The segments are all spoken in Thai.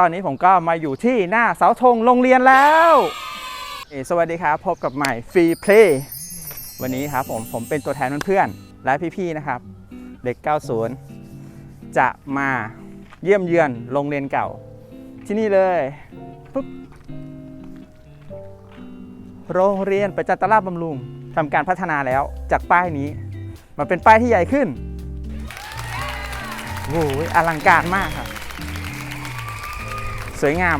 ตอนนี้ผมก็มาอยู่ที่หน้าเสาธงโรงเรียนแล้วเอ่อสวัสดีครับพบกับใหม่ฟรีเพลย์วันนี้ครับผมผมเป็นตัวแทนเพื่อนๆและพี่ๆนะครับ เด็ก 90 จะมาเยี่ยมเยือนโรงเรียนเก่า ที่นี่เลยปุ๊บโรงเรียนประจันตราบำรุงทำการพัฒนาแล้วจากป้ายนี้ มาเป็นป้ายที่ใหญ่ขึ้นโอ้ยอลังการมากครับ สวยงาม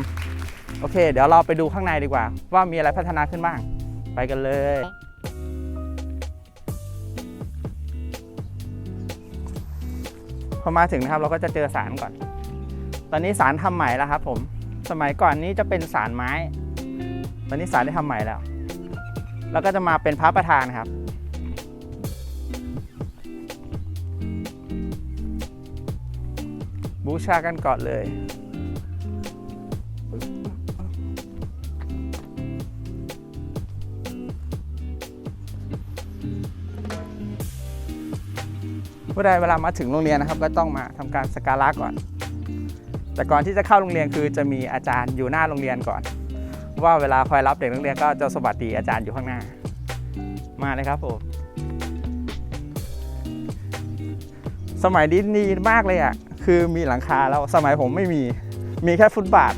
โอเค เดี๋ยวเราไปดูข้างในดีกว่า ว่ามีอะไรพัฒนาขึ้นบ้าง ไปกันเลย พอมาถึงนะครับเราก็จะเจอสารก่อน ตอนนี้สารทำใหม่แล้วครับ ผม สมัยก่อนนี้จะเป็นสารไม้ ตอนนี้สารได้ทำใหม่แล้ว แล้วก็จะมาเป็นพระประธานครับบูชากันก่อนเลย ผู้ใดเวลามาถึงโรงเรียนนะครับ ก็ต้องมาทำการสการะก่อน แต่ก่อนที่จะเข้าโรงเรียนคือจะมีอาจารย์อยู่หน้าโรงเรียนก่อน ว่าเวลาคอยรับเด็กนักเรียนก็จะสวัสดีอาจารย์อยู่ข้างหน้า มาเลยครับผมสมัยนี้ดีมากเลยอะคือมีหลังคาแล้วสมัยผมไม่มีมีแค่ฟุตบาท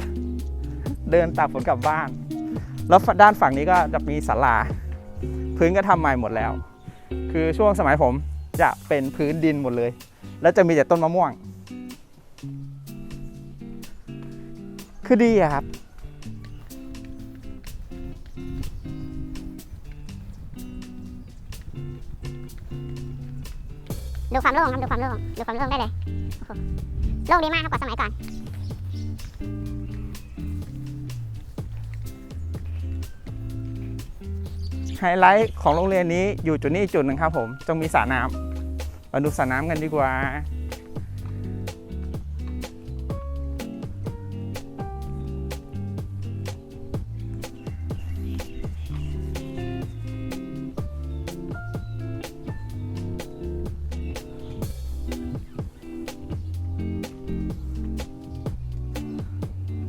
เดินตากฝนกลับบ้าน แล้วด้านฝั่งนี้ก็จะมีศาลา พื้นก็ทำใหม่หมดแล้ว คือช่วงสมัยผม จะเป็นพื้นดินหมดเลย แล้วจะมีแต่ต้นมะม่วง คือดีอะครับ ดูความโล่งครับดูความโล่งดูความโล่งได้เลยโอ้โหโล่งดีมากครับกว่าสมัยก่อนไฮไลท์ของโรงเรียนนี้อยู่จุดนี้จุดหนึ่งครับผมต้องมีสระน้ำ มาดูสระน้ำกันดีกว่า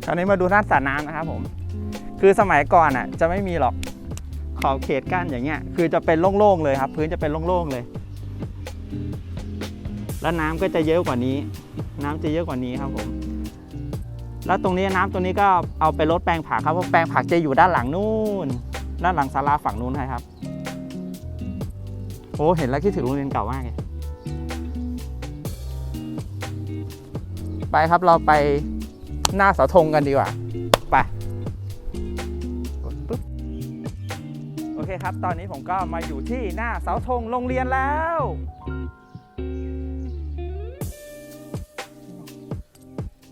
คราวนี้มาดูด้านสระน้ำนะครับผม คือสมัยก่อนอะจะไม่มีหรอกขอบเขตกั้นอย่างเงี้ย คือจะเป็นโล่งๆเลยครับ พื้นจะเป็นโล่งๆเลย แล้วน้ำก็จะเยอะกว่านี้ น้ำจะเยอะกว่านี้ครับผม แล้วตรงนี้น้ำตรงนี้ก็เอาไปลดแปลงผักครับเพราะแปลงผักจะอยู่ด้านหลังนู่น ด้านหลังศาลาฝั่งนู้นครับโอ้เห็นแล้วคิดถึงโรงเรียนเก่ามากเลยไปครับเราไปหน้าเสาธงกันดีกว่าไปกดปุ๊บโอเคครับ ตอนนี้ผมก็มาอยู่ที่หน้าเสาธงโรงเรียนแล้ว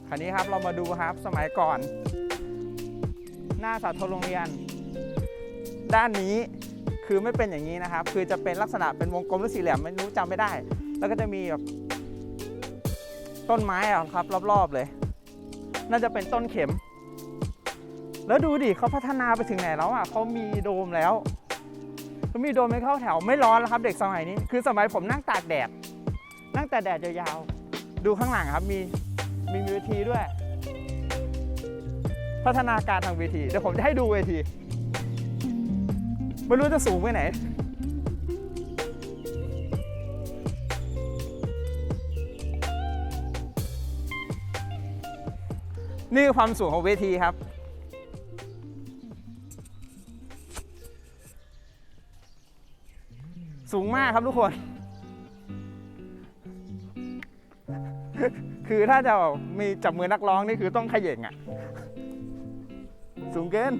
คราวนี้ครับเรามาดูครับสมัยก่อน หน้าเสาธงโรงเรียน ด้านนี้คือไม่เป็นอย่างนี้นะครับ คือจะเป็นลักษณะเป็นวงกลมหรือสี่เหลี่ยมไม่รู้จำไม่ได้ แล้วก็จะมีแบบต้นไม้อะครับ รอบๆเลย น่าจะเป็นต้นเข็ม แล้วดูดิเขาพัฒนาไปถึงไหนแล้วอะเขามีโดมแล้วเขามีโดมให้เข้าแถวไม่ร้อนแล้วครับ เด็กสมัยนี้ คือสมัยผมนั่งตากแดดนั่งแต่แดดยาวๆดูข้างหลังครับมี มีเวทีด้วย พัฒนาการทางเวที เดี๋ยวผมจะให้ดูเวที ไม่รู้จะสูงไปไหน นี่คือความสูงของเวทีครับสูงมากครับทุกคน คือถ้าจะมีจับมือนักร้องนี่คือต้องขย่งอะ่ะ สูงเกิน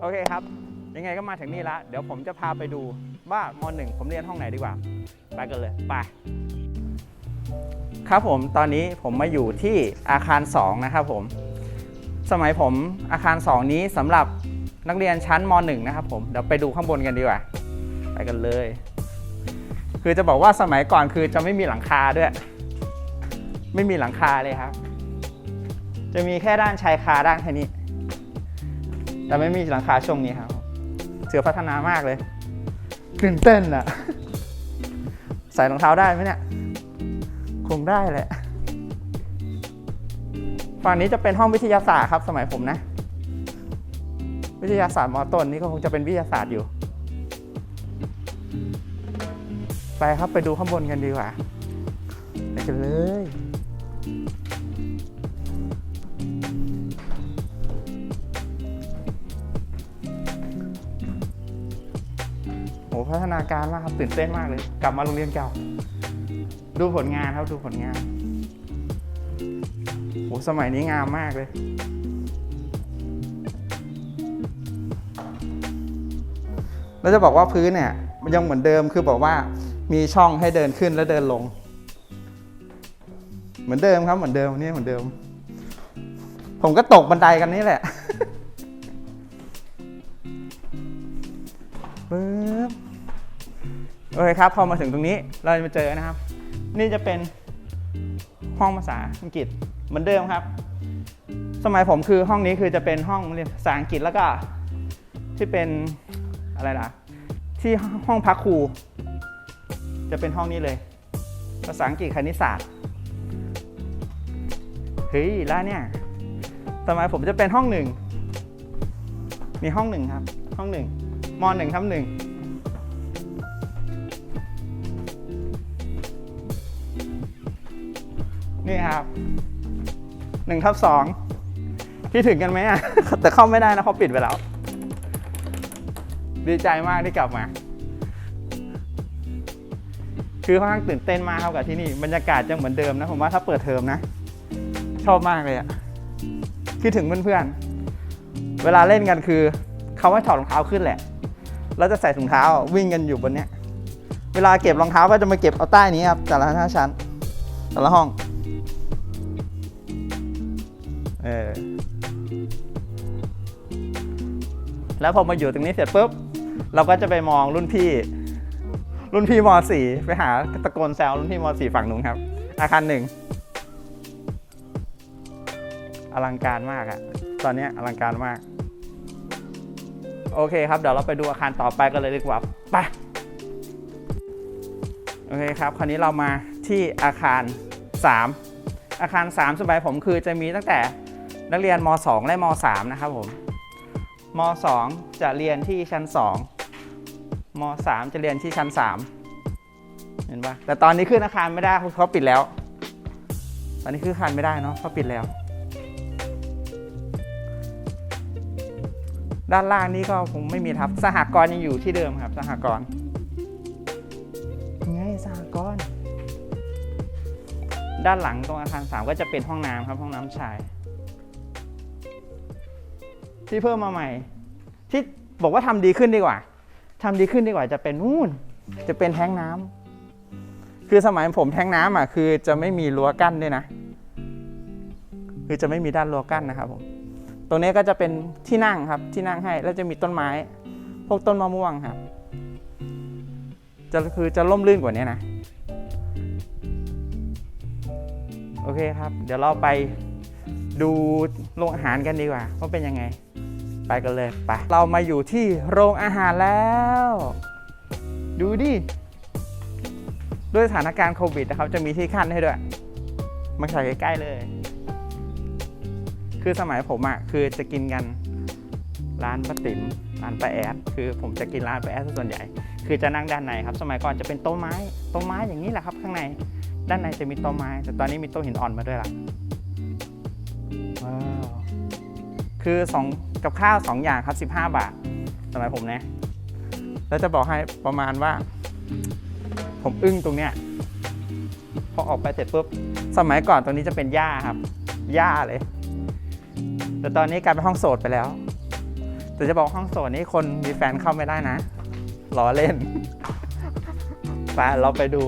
โอเคครับ ยังไงก็มาถึงนี่ละเดี๋ยวผมจะพาไปดูว่ามหนึ่งผมเรียนห้องไหนดีกว่า ไปกันเลย ไป ครับผมตอนนี้ผมมาอยู่ที่อาคาร 2 นะครับผม สมัยผมอาคาร 2 นี้สำหรับนักเรียนชั้นม .1 นะครับผม เดี๋ยวไปดูข้างบนกันดีกว่า ไปกันเลย คือจะบอกว่าสมัยก่อนคือจะไม่มีหลังคาด้วย ไม่มีหลังคาเลยครับ จะมีแค่ด้านชายคาด้านแค่นี้ แต่ไม่มีหลังคาช่วงนี้ครับเสือพัฒนามากเลยตื่นเต้นอะใส่รองเท้าได้ไหมเนี่ย คงได้แหละ ฝั่งนี้จะเป็นห้องวิทยาศาสตร์ครับ สมัยผมนะ วิทยาศาสตร์มอต้นนี่ก็คงจะเป็นวิทยาศาสตร์อยู่ ไปครับไปดูข้างบนกันดีกว่า ไปกันเลย พัฒนาการมากครับตื่นเต้นมากเลย กลับมาโรงเรียนเก่า ดูผลงานครับดูผลงานโหสมัยนี้งามมากเลยแล้วจะบอกว่าพื้นเนี่ยมันยังเหมือนเดิมคือบอกว่ามีช่องให้เดินขึ้นและเดินลง เหมือนเดิมครับเหมือนเดิมนี่เหมือนเดิม ผมก็ตกบันไดกันนี่แหละ โอเคครับ พอมาถึงตรงนี้เราจะมาเจอนะครับ นี่จะเป็นห้องภาษาอังกฤษเหมือนเดิมครับ สมัยผมคือห้องนี้คือจะเป็นห้องเรียนภาษาอังกฤษแล้วก็ที่เป็นอะไรล่ะ ที่ห้องพักครูจะเป็นห้องนี้เลย ภาษาอังกฤษคณิตศาสตร์เฮ้ยแล้วเนี่ยสมัยผมจะเป็นห้องหนึ่งมีห้องหนึ่งครับ ห้องหนึ่งมหนึ่งทับหนึ่ง นี่ครับหนึ่งทับสองที่ถึงกันไหมอะ แต่เข้าไม่ได้นะเขาปิดไปแล้ว ดีใจมากที่กลับมา คือค่อนข้างตื่นเต้นมากครับกับที่นี่ บรรยากาศยังเหมือนเดิมนะผมว่าถ้าเปิดเทอมนะ ชอบมากเลยอะคิดถึงเพื่อนๆ เวลาเล่นกันคือเขาให้ถอดรองเท้าขึ้นแหละ แล้วจะใส่ถุงเท้าวิ่งกันอยู่บนเนี้ย เวลาเก็บรองเท้าก็จะมาเก็บเอาใต้นี้ครับแต่ละหน้าชั้น แต่ละห้อง เออแล้วพอมาอยู่ตรงนี้เสร็จปุ๊บ เราก็จะไปมองรุ่นพี่ รุ่นพี่ม .4 ไปหาตะโกนแซวรุ่นพี่ม .4 ฝั่งนู้นครับ อาคารหนึ่งอลังการมากอะตอนนี้อลังการมาก โอเคครับ เดี๋ยวเราไปดูอาคารต่อไปกันเลยดีกว่าไปโอเคครับ คราวนี้เรามาที่อาคาร 3 อาคาร 3สมัยผมคือจะมีตั้งแต่ นักเรียนม 2 และม 3 นะครับผมม 2 จะเรียนที่ชั้น 2ม 3 จะเรียนที่ชั้น 3 เห็นปะแต่ตอนนี้ขึ้นอาคารไม่ได้เพราะเขาปิดแล้ว ตอนนี้ขึ้นอาคารไม่ได้เนาะเขาปิดแล้ว ด้านล่างนี้ก็คงไม่มีทับ สหกรณ์ยังอยู่ที่เดิมครับ สหกรณ์ไงสหกรณ์ด้านหลังตรงอาคาร 3 ก็จะเป็นห้องน้ำครับห้องน้ำชาย ที่เพิ่มมาใหม่ ที่บอกว่าทำดีขึ้นดีกว่าทำดีขึ้นดีกว่าจะเป็นนู่น จะเป็นแท้งน้ำคือสมัยผมแท้งน้ำอะคือจะไม่มีรั้วกั้นด้วยนะ คือจะไม่มีด้านรั้วกั้นนะครับผมตรงนี้ก็จะเป็นที่นั่งครับที่นั่งให้แล้วจะมีต้นไม้ พวกต้นมะม่วงครับ จะคือจะร่มรื่นกว่านี้นะโอเคครับ เดี๋ยวเราไปดูโรงอาหารกันดีกว่าว่าเป็นยังไง ไปกันเลยไป เรามาอยู่ที่โรงอาหารแล้ว ดูดิ ด้วยสถานการณ์โควิดนะครับ จะมีที่ขั้นให้ด้วยมาใส่ใกล้ๆเลย คือสมัยผมอะ่ะคือจะกินกันร้านป้าติ๋มร้านป้าแอดคือผมจะกินร้านป้าแอดส่วนใหญ่ คือจะนั่งด้านในครับ สมัยก่อนจะเป็นโต๊ะไม้โต๊ะไม้อย่างนี้แหละครับ ข้างในด้านในจะมีโต๊ะไม้ แต่ตอนนี้มีโต๊ะหินอ่อนมาด้วยล่ะว้าว คือสองกับข้าวสองอย่างครับ 15 บาทสมัยผมนะ แล้วจะบอกให้ประมาณว่า ผมอึ้งตรงเนี้ยพอออกไปเสร็จปุ๊บ สมัยก่อนตรงนี้จะเป็นหญ้าครับหญ้าเลย แต่ตอนนี้กลายเป็นห้องโสดไปแล้ว แต่จะบอกห้องโสดนี้คนมีแฟนเข้าไม่ได้นะล้อเล่นไปเราไปดู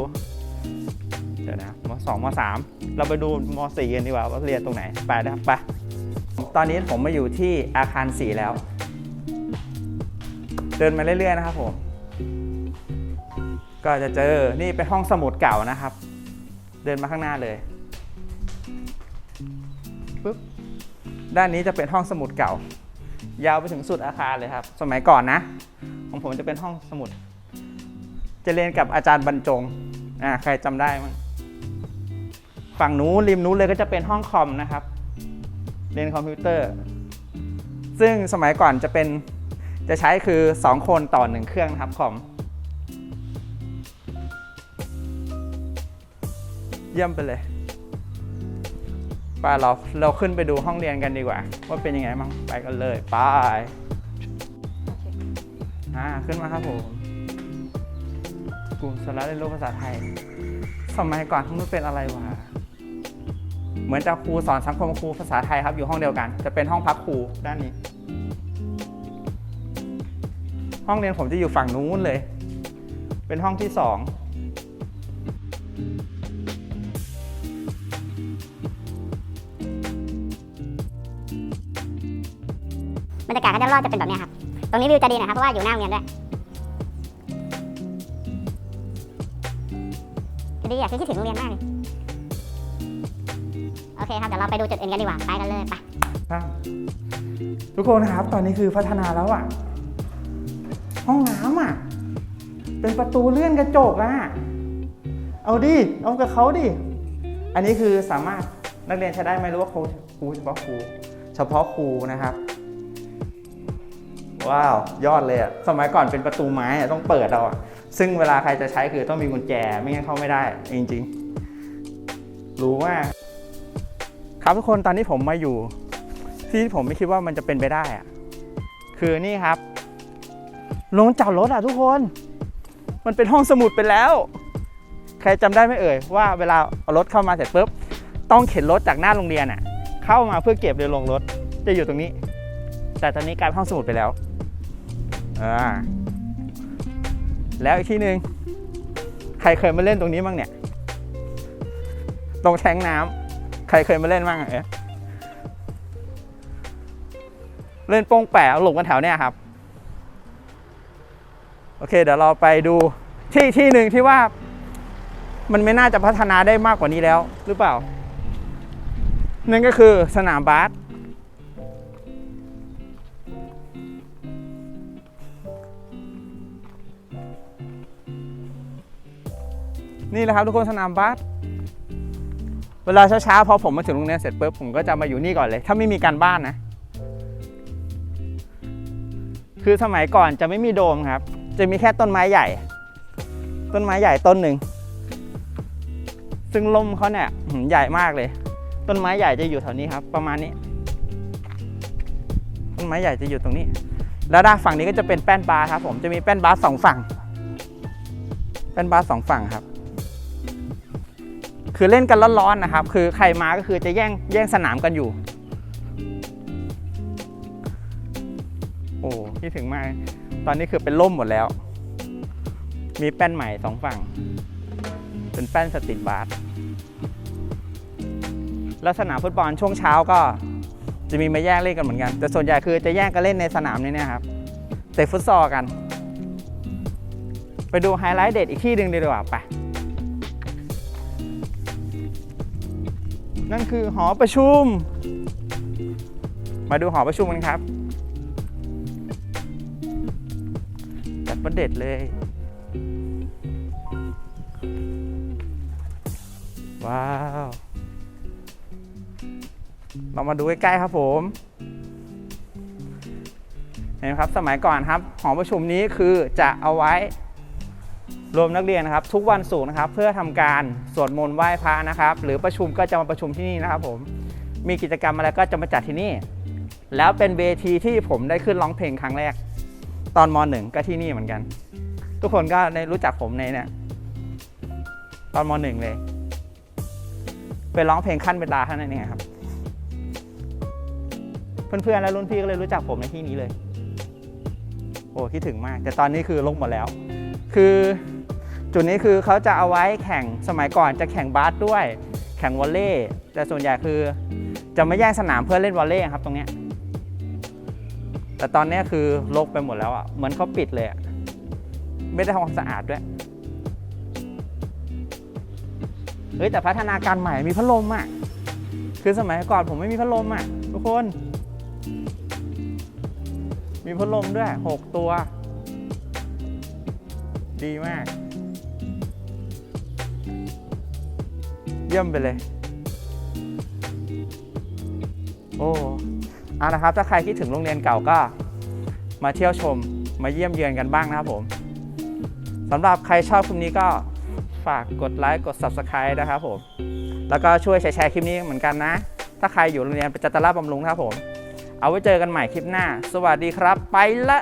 เดี๋ยวนะมสองมสามเราไปดูมสี่กันดีกว่าว่าเรียนตรงไหน ไปนะครับไป ตอนนี้ผมมาอยู่ที่อาคารสี่แล้ว เดินมาเรื่อยๆนะครับผม ก็จะเจอ นี่เป็นห้องสมุดเก่านะครับ เดินมาข้างหน้าเลยปุ๊บด้านนี้จะเป็นห้องสมุดเก่า ยาวไปถึงสุดอาคารเลยครับ สมัยก่อนนะ ของผมจะเป็นห้องสมุด จะเรียนกับอาจารย์บรรจงอ่าใครจำได้มั้งฝั่งนู้นริมนู้นเลยก็จะเป็นห้องคอมนะครับ เรียนคอมพิวเตอร์ ซึ่งสมัยก่อนจะเป็นจะใช้คือ 2 คนต่อ 1 เครื่องนะครับคอมเยี่ยมไปเลยไปเราเราขึ้นไปดูห้องเรียนกันดีกว่า ว่าเป็นยังไงบ้างไปกันเลยไปอ่าขึ้นมาครับผมกลุ่มสาระเรียนรู้ภาษาไทย สมัยก่อนเขาไม่เป็นอะไรวะ เหมือนจะครูสอนสังคมครูภาษาไทยครับอยู่ห้องเดียวกัน จะเป็นห้องพักครูด้านนี้ ห้องเรียนผมจะอยู่ฝั่งนู้นเลย เป็นห้องที่สองบรรยากาศก็จะรอบจะเป็นแบบนี้ครับ ตรงนี้วิวจะดีหน่อยครับเพราะว่าอยู่หน้าโรงเรียนด้วยคือดีอะคือคิดถึงโรงเรียนมากเลย เคครับ เดี๋ยวเราไปดูจุดอื่นกันดีกว่า ไปกันเลย ไป ครับทุกคนครับตอนนี้คือพัฒนาแล้วอะห้องน้ำอะเป็นประตูเลื่อนกระจกอะเอาดิเอากับเขาดิ อันนี้คือสามารถนักเรียนใช้ได้ไหมหรู้ว่าครูครูเฉพาะครูเฉพาะครูนะครับ ว้าวยอดเลยอะสมัยก่อนเป็นประตูไม้อะต้องเปิดเอาอะซึ่งเวลาใครจะใช้คือต้องมีกุญแจไม่งั้นเข้าไม่ได้จริงๆรู้มา ครับทุกคนตอนนี้ผมมาอยู่ ที่ผมไม่คิดว่ามันจะเป็นไปได้อะคือนี่ครับโรงจอดรถอะทุกคน มันเป็นห้องสมุดไปแล้ว ใครจำได้ไหมเอ่ยว่าเวลาเอารถเข้ามาเสร็จปุ๊บต้องเข็นรถจากหน้าโรงเรียนอะเข้ามาเพื่อเก็บเรือลงรถจะอยู่ตรงนี้ แต่ตอนนี้กลายเป็นห้องสมุดไปแล้วอ่าแล้วอีกที่หนึ่งใครเคยมาเล่นตรงนี้บ้างเนี่ย ตรงแทงน้ำ ใครเคยมาเล่นบ้างอะเอ๊ะเล่นโป้งแปะหลงกันแถวเนี้ยครับ โอเค เดี๋ยวเราไปดูที่ที่หนึ่งที่ว่ามันไม่น่าจะพัฒนาได้มากกว่านี้แล้วหรือเปล่า นั่นก็คือสนามบาสนี่แหละครับทุกคนสนามบาส เวลาเช้าๆพอผมมาถึงโรงเรียนเสร็จปุ๊บผมก็จะมาอยู่นี่ก่อนเลย ถ้าไม่มีการบ้านนะ คือสมัยก่อนจะไม่มีโดมครับ จะมีแค่ต้นไม้ใหญ่ ต้นไม้ใหญ่ต้นหนึ่งซึ่งลมเขาเนี่ยใหญ่มากเลย ต้นไม้ใหญ่จะอยู่แถวนี้ครับ ประมาณนี้ ต้นไม้ใหญ่จะอยู่ตรงนี้ แล้วด้านฝั่งนี้ก็จะเป็นแป้นบาร์ครับ ผมจะมีแป้นบาร์สองฝั่ง แป้นบาร์สองฝั่งครับ คือเล่นกันร้อนๆนะครับ คือใครมาก็คือจะแย่งแย่งสนามกันอยู่ โอ้คิดถึงมาตอนนี้คือเป็นล่มหมดแล้ว มีแป้นใหม่สองฝั่ง เป็นแป้นสตรีทบาสแล้วสนามฟุตบอลช่วงเช้าก็จะมีมาแย่งเล่นกันเหมือนกัน แต่ส่วนใหญ่คือจะแย่งกันเล่นในสนามนี้นี่ยครับเตะฟุตซอลกัน ไปดูไฮไลท์เด็ดอีกที่หนึ่งดีกว่าไป นั่นคือหอประชุม มาดูหอประชุมกันครับจัดประเด็ดเลย ว้าว เรามาดูใกล้ๆครับผมเห็นไหมครับสมัยก่อนครับ หอประชุมนี้คือจะเอาไว้ รวมนักเรียนนะครับ ทุกวันศุกร์นะครับ เพื่อทำการสวดมนต์ไหว้พระนะครับ หรือประชุมก็จะมาประชุมที่นี่นะครับ ผมมีกิจกรรมอะไรก็จะมาจัดที่นี่ แล้วเป็นเวทีที่ผมได้ขึ้นร้องเพลงครั้งแรก ตอนมหนึ่งก็ที่นี่เหมือนกัน ทุกคนก็ได้รู้จักผมในเนี่ยตอนมหนึ่งเลยไปร้องเพลงขั้นเวลาเท่านั้นเองครับ เพื่อนๆและรุ่นพี่ก็เลยรู้จักผมในที่นี้เลย โอ้คิดถึงมาก แต่ตอนนี้คือลงหมดแล้ว คือ จุดนี้คือเขาจะเอาไว้แข่งสมัยก่อนจะแข่งบาสด้วย แข่งวอลเลย์แต่ส่วนใหญ่คือ จะไม่แย่งสนามเพื่อเล่นวอลเลย์ครับตรงเนี้ยแต่ตอนนี้คือลกไปหมดแล้วอะเหมือนเขาปิดเลยอะไม่ได้ทำความสะอาดด้วยเฮ้ยแต่พัฒนาการใหม่มีพัดลมอะคือสมัยก่อนผมไม่มีพัดลมอะทุกคน มีพัดลมด้วยหกตัว ดีมาก ยี่ยมไปเลย โอ้เอาละครับ ถ้าใครคิดถึงโรงเรียนเก่าก็มาเที่ยวชมมาเยี่ยมเยือนกันบ้างนะครับผมสำหรับใครชอบคลิปนี้ก็ฝากกดไลค์กด Subscribe นะครับผม แล้วก็ช่วยแชร์คลิปนี้เหมือนกันนะ ถ้าใครอยู่โรงเรียนประจัตตราบำรุงนะครับผม เอาไว้เจอกันใหม่คลิปหน้า สวัสดีครับ ไปละ